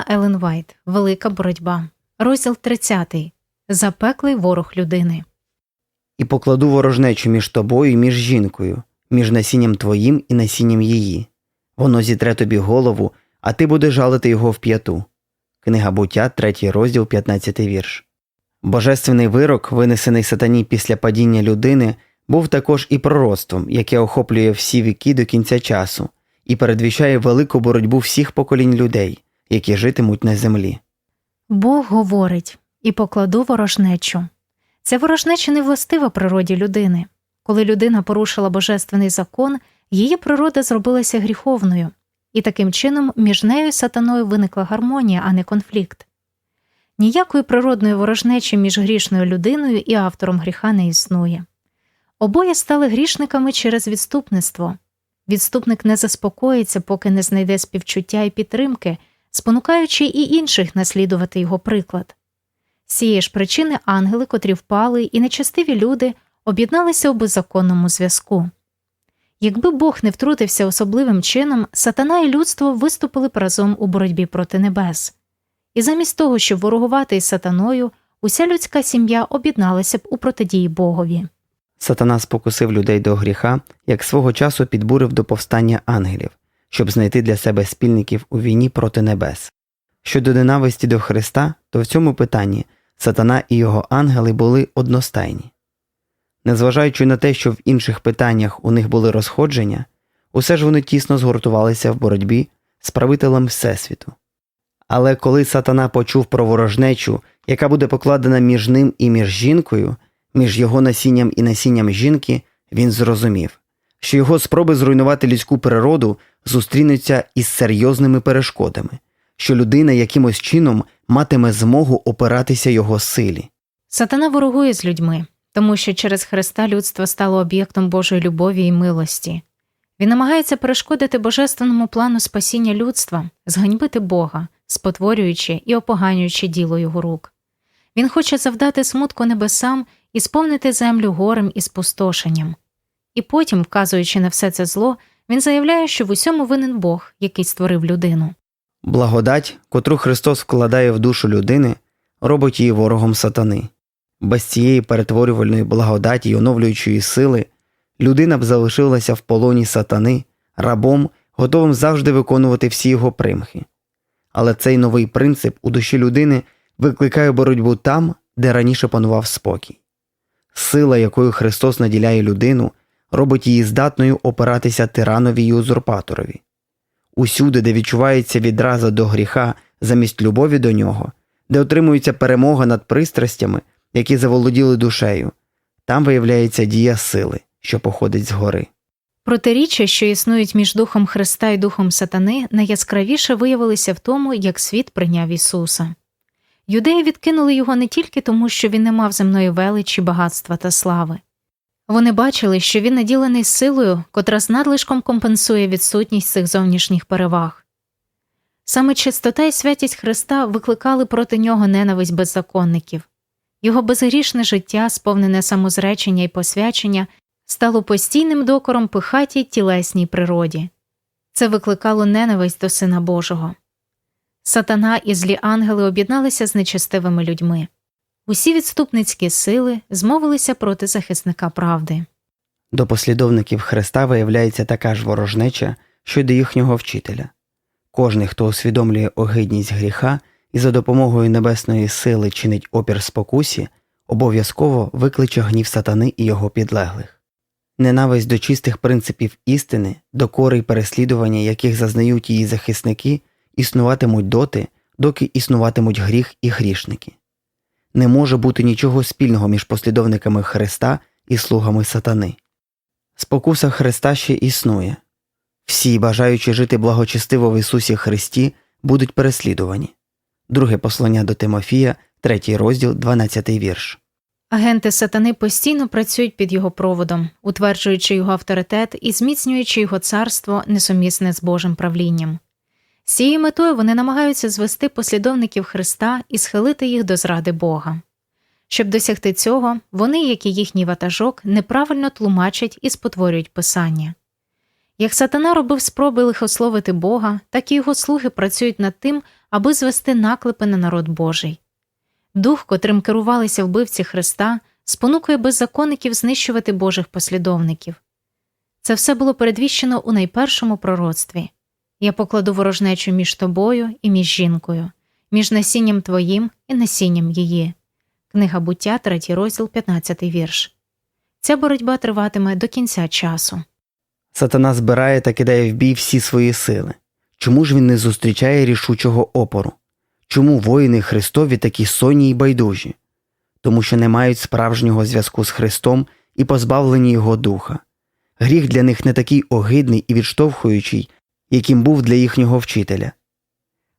Читала Елен Вайт Велика боротьба. Розділ 30. Запеклий ворог людини. І покладу ворожнечу між тобою і між жінкою, між насінням твоїм і насінням її. Воно зітре тобі голову, а ти будеш жалити його в п'яту. Книга буття, 3 розділ, 15 вірш. Божественний вирок, винесений сатані після падіння людини, був також і пророцтвом, яке охоплює всі віки до кінця часу, і передвіщає велику боротьбу всіх поколінь людей, які житимуть на землі. Бог говорить і покладу ворожнечу. Ця ворожнеча не властива природі людини. Коли людина порушила божественний закон, її природа зробилася гріховною, і таким чином між нею і сатаною виникла гармонія, а не конфлікт. Ніякої природної ворожнечі між грішною людиною і автором гріха не існує. Обоє стали грішниками через відступництво. Відступник не заспокоїться, поки не знайде співчуття і підтримки, спонукаючи і інших наслідувати його приклад. З цієї ж причини ангели, котрі впали, і нечестиві люди об'єдналися у беззаконному зв'язку. Якби Бог не втрутився особливим чином, сатана і людство виступили б разом у боротьбі проти небес. І замість того, щоб ворогувати із сатаною, уся людська сім'я об'єдналася б у протидії Богові. Сатана спокусив людей до гріха, як свого часу підбурив до повстання ангелів, щоб знайти для себе спільників у війні проти небес. Щодо ненависті до Христа, то в цьому питанні сатана і його ангели були одностайні. Незважаючи на те, що в інших питаннях у них були розходження, усе ж вони тісно згуртувалися в боротьбі з правителем Всесвіту. Але коли сатана почув про ворожнечу, яка буде покладена між ним і між жінкою, між його насінням і насінням жінки, він зрозумів, що його спроби зруйнувати людську природу зустрінуться із серйозними перешкодами, що людина якимось чином матиме змогу опиратися його силі. Сатана ворогує з людьми, тому що через Христа людство стало об'єктом Божої любові і милості. Він намагається перешкодити божественному плану спасіння людства, зганьбити Бога, спотворюючи і опоганюючи діло його рук. Він хоче завдати смутку небесам і сповнити землю горем і спустошенням. І потім, вказуючи на все це зло, він заявляє, що в усьому винен Бог, який створив людину. Благодать, котру Христос вкладає в душу людини, робить її ворогом сатани. Без цієї перетворювальної благодаті й оновлюючої сили людина б залишилася в полоні сатани, рабом, готовим завжди виконувати всі його примхи. Але цей новий принцип у душі людини викликає боротьбу там, де раніше панував спокій. Сила, якою Христос наділяє людину, робить її здатною опиратися тиранові й узурпаторові. Усюди, де відчувається відраза до гріха замість любові до нього, де отримується перемога над пристрастями, які заволоділи душею, там виявляється дія сили, що походить згори. Протиріччя, що існують між Духом Христа і Духом Сатани, найяскравіше виявилися в тому, як світ прийняв Ісуса. Юдеї відкинули його не тільки тому, що він не мав земної величі, багатства та слави. Вони бачили, що він наділений силою, котра з надлишком компенсує відсутність цих зовнішніх переваг. Саме чистота і святість Христа викликали проти нього ненависть беззаконників. Його безгрішне життя, сповнене самозречення і посвячення, стало постійним докором пихатій тілесній природі. Це викликало ненависть до Сина Божого. Сатана і злі ангели об'єдналися з нечестивими людьми. Усі відступницькі сили змовилися проти захисника правди. До послідовників Христа виявляється така ж ворожнеча, що й до їхнього вчителя. Кожний, хто усвідомлює огидність гріха і за допомогою небесної сили чинить опір спокусі, обов'язково викличе гнів сатани і його підлеглих. Ненависть до чистих принципів істини, докори й переслідування, яких зазнають її захисники, існуватимуть доти, доки існуватимуть гріх і грішники. Не може бути нічого спільного між послідовниками Христа і слугами сатани. Спокуса Христа ще існує. Всі, бажаючи жити благочестиво в Ісусі Христі, будуть переслідувані. Друге послання до Тимофія, 3 розділ, 12 вірш. Агенти сатани постійно працюють під його проводом, утверджуючи його авторитет і зміцнюючи його царство несумісне з Божим правлінням. З цією метою вони намагаються звести послідовників Христа і схилити їх до зради Бога. Щоб досягти цього, вони, як і їхній ватажок, неправильно тлумачать і спотворюють Писання. Як сатана робив спроби лихословити Бога, так і його слуги працюють над тим, аби звести наклепи на народ Божий. Дух, котрим керувалися вбивці Христа, спонукує беззаконників знищувати Божих послідовників. Це все було передвіщено у найпершому пророцтві Я покладу ворожнечу між тобою і між жінкою, між насінням твоїм і насінням її. Книга буття, 3 розділ, 15 вірш. Ця боротьба триватиме до кінця часу. Сатана збирає та кидає в бій всі свої сили. Чому ж він не зустрічає рішучого опору? Чому воїни Христові такі сонні й байдужі? Тому що не мають справжнього зв'язку з Христом і позбавлені Його духа. Гріх для них не такий огидний і відштовхуючий, яким був для їхнього вчителя.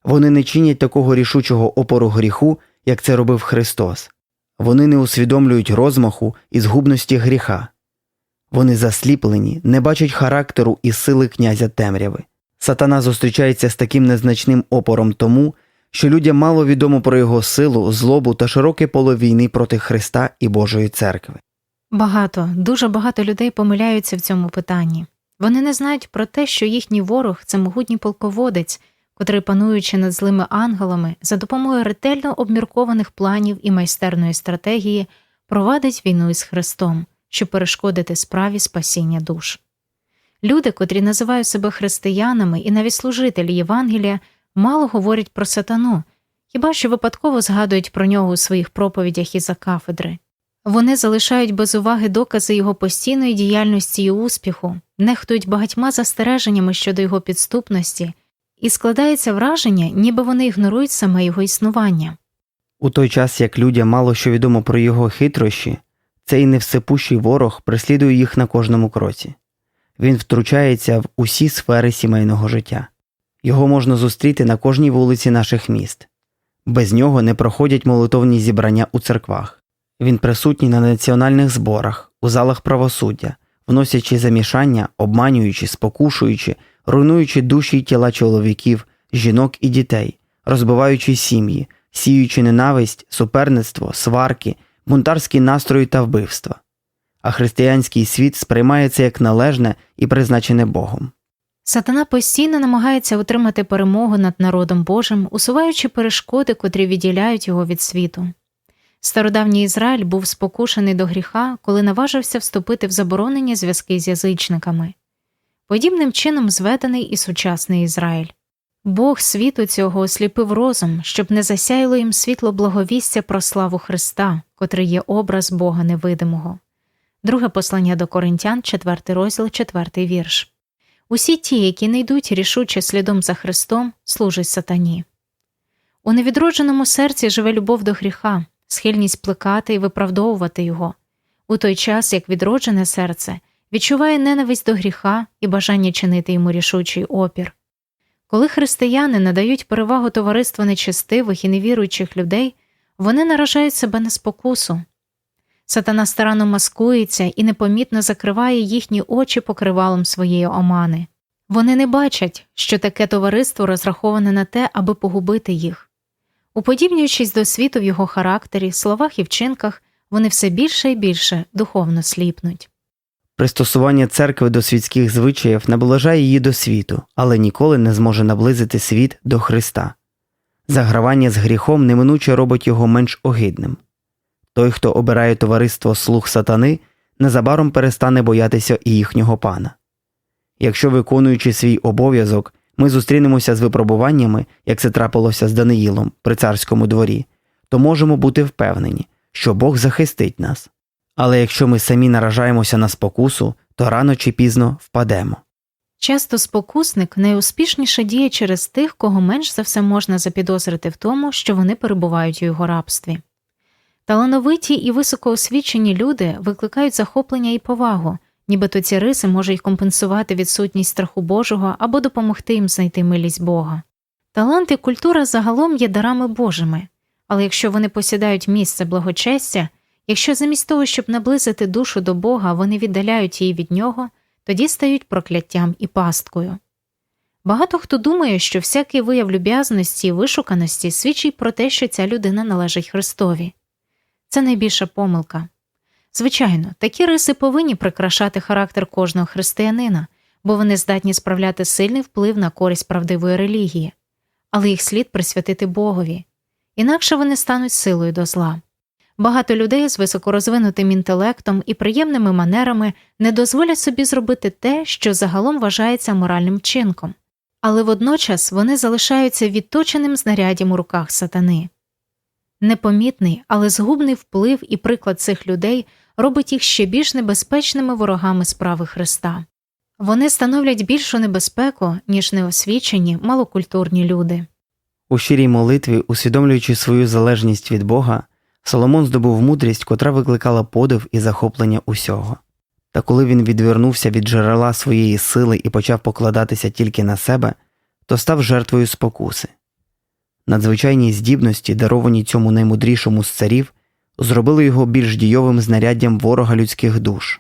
Вони не чинять такого рішучого опору гріху, як це робив Христос. Вони не усвідомлюють розмаху і згубності гріха. Вони засліплені, не бачать характеру і сили князя темряви. Сатана зустрічається з таким незначним опором тому, що людям мало відомо про його силу, злобу та широке поле війни проти Христа і Божої церкви. Багато, дуже багато людей помиляються в цьому питанні. Вони не знають про те, що їхній ворог це могутній полководець, котрий, пануючи над злими ангелами, за допомогою ретельно обміркованих планів і майстерної стратегії, провадить війну із Христом, щоб перешкодити справі спасіння душ. Люди, котрі називають себе християнами і навіть служителі Євангелія, мало говорять про сатану, хіба що випадково згадують про нього у своїх проповідях із за кафедри. Вони залишають без уваги докази його постійної діяльності і успіху, нехтують багатьма застереженнями щодо його підступності, і складається враження, ніби вони ігнорують саме його існування. У той час, як людям мало що відомо про його хитрощі, цей невсепущий ворог преслідує їх на кожному кроці. Він втручається в усі сфери сімейного життя. Його можна зустріти на кожній вулиці наших міст. Без нього не проходять молитовні зібрання у церквах. Він присутній на національних зборах, у залах правосуддя, вносячи замішання, обманюючи, спокушуючи, руйнуючи душі й тіла чоловіків, жінок і дітей, розбиваючи сім'ї, сіючи ненависть, суперництво, сварки, бунтарські настрої та вбивства. А християнський світ сприймає це як належне і призначене Богом. Сатана постійно намагається отримати перемогу над народом Божим, усуваючи перешкоди, котрі відділяють його від світу. Стародавній Ізраїль був спокушений до гріха, коли наважився вступити в заборонені зв'язки з язичниками. Подібним чином зведений і сучасний Ізраїль. Бог світу цього осліпив розум, щоб не засяяло їм світло благовістя про славу Христа, котрий є образ Бога невидимого. Друге послання до Коринтян, 4 розділ, 4 вірш. Усі ті, які не йдуть рішуче слідом за Христом, служать сатані. У невідродженому серці живе любов до гріха, схильність плекати і виправдовувати його, у той час як відроджене серце відчуває ненависть до гріха і бажання чинити йому рішучий опір. Коли християни надають перевагу товариству нечестивих і невіруючих людей, вони наражають себе на спокусу. Сатана старанно маскується і непомітно закриває їхні очі покривалом своєї омани. Вони не бачать, що таке товариство розраховане на те, аби погубити їх. Уподібнюючись до світу в його характері, словах і вчинках, вони все більше і більше духовно сліпнуть. Пристосування церкви до світських звичаїв наближає її до світу, але ніколи не зможе наблизити світ до Христа. Загравання з гріхом неминуче робить його менш огидним. Той, хто обирає товариство слуг сатани, незабаром перестане боятися і їхнього пана. Якщо, виконуючи свій обов'язок, ми зустрінемося з випробуваннями, як це трапилося з Даниїлом при царському дворі, то можемо бути впевнені, що Бог захистить нас. Але якщо ми самі наражаємося на спокусу, то рано чи пізно впадемо. Часто спокусник найуспішніше діє через тих, кого менш за все можна запідозрити в тому, що вони перебувають у його рабстві. Талановиті і високоосвічені люди викликають захоплення і повагу, нібито ці риси можуть компенсувати відсутність страху Божого або допомогти їм знайти милість Бога. Талант і культура загалом є дарами Божими, але якщо вони посідають місце благочестя, якщо замість того, щоб наблизити душу до Бога, вони віддаляють її від нього, тоді стають прокляттям і пасткою. Багато хто думає, що всякий вияв люб'язності і вишуканості свідчить про те, що ця людина належить Христові. Це найбільша помилка. Звичайно, такі риси повинні прикрашати характер кожного християнина, бо вони здатні справляти сильний вплив на користь правдивої релігії. але їх слід присвятити Богові, інакше вони стануть силою до зла. Багато людей з високорозвинутим інтелектом і приємними манерами не дозволять собі зробити те, що загалом вважається моральним вчинком, але водночас вони залишаються відточеним знаряддям у руках сатани. Непомітний, але згубний вплив і приклад цих людей робить їх ще більш небезпечними ворогами справи Христа. Вони становлять більшу небезпеку, ніж неосвічені, малокультурні люди. У щирій молитві, усвідомлюючи свою залежність від Бога, Соломон здобув мудрість, котра викликала подив і захоплення усього. Та коли він відвернувся від джерела своєї сили і почав покладатися тільки на себе, то став жертвою спокуси. Надзвичайні здібності, даровані цьому наймудрішому з царів, зробили його більш дійовим знаряддям ворога людських душ.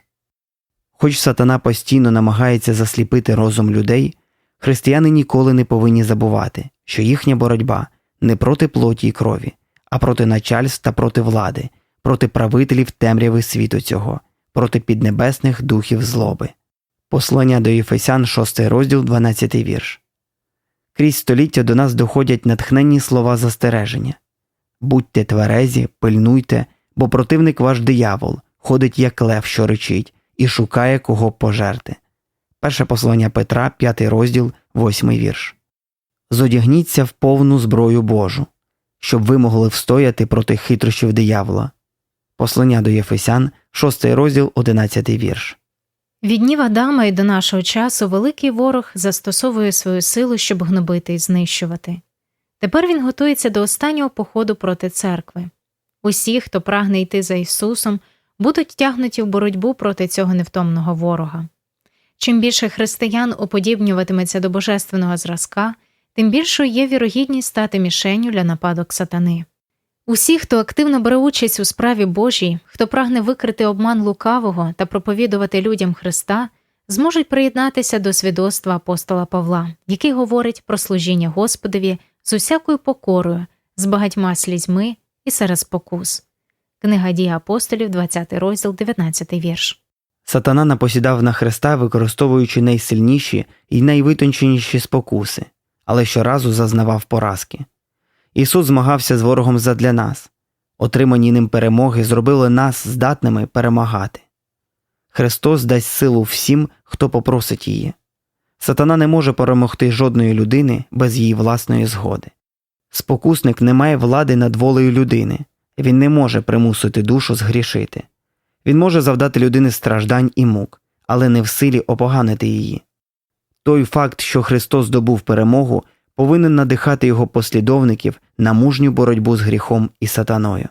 Хоч сатана постійно намагається засліпити розум людей, християни ніколи не повинні забувати, що їхня боротьба не проти плоті й крові, а проти начальств та проти влади, проти правителів темряви світу цього, проти піднебесних духів злоби. Послання до Єфесян, 6 розділ, 12 вірш. Крізь століття до нас доходять натхненні слова застереження Будьте тверезі, пильнуйте, бо противник ваш диявол ходить як лев, що речить, і шукає кого пожерти. Перше послання Петра, 5 розділ, 8 вірш. Зодягніться в повну зброю Божу, щоб ви могли встояти проти хитрощів диявола. Послання до Єфесян, 6 розділ, 11 вірш. Від днів Адама і до нашого часу великий ворог застосовує свою силу, щоб гнобити і знищувати. Тепер він готується до останнього походу проти церкви. Усі, хто прагне йти за Ісусом, будуть тягнуті в боротьбу проти цього невтомного ворога. Чим більше християн уподібнюватиметься до божественного зразка, тим більшою є вірогідність стати мішенню для нападок сатани. Усі, хто активно бере участь у справі Божій, хто прагне викрити обман лукавого та проповідувати людям Христа, зможуть приєднатися до свідоцтва апостола Павла, який говорить про служіння Господові з усякою покорою, з багатьма слізьми і серед спокус. Книга дій апостолів, 20 розділ, 19 вірш. Сатана напосідав на Христа, використовуючи найсильніші і найвитонченіші спокуси, але щоразу зазнавав поразки. Ісус змагався з ворогом задля нас. Отримані ним перемоги зробили нас здатними перемагати. Христос дасть силу всім, хто попросить її. Сатана не може перемогти жодної людини без її власної згоди. Спокусник не має влади над волею людини, він не може примусити душу згрішити. Він може завдати людини страждань і мук, але не в силі опоганити її. Той факт, що Христос здобув перемогу, повинен надихати його послідовників на мужню боротьбу з гріхом і сатаною.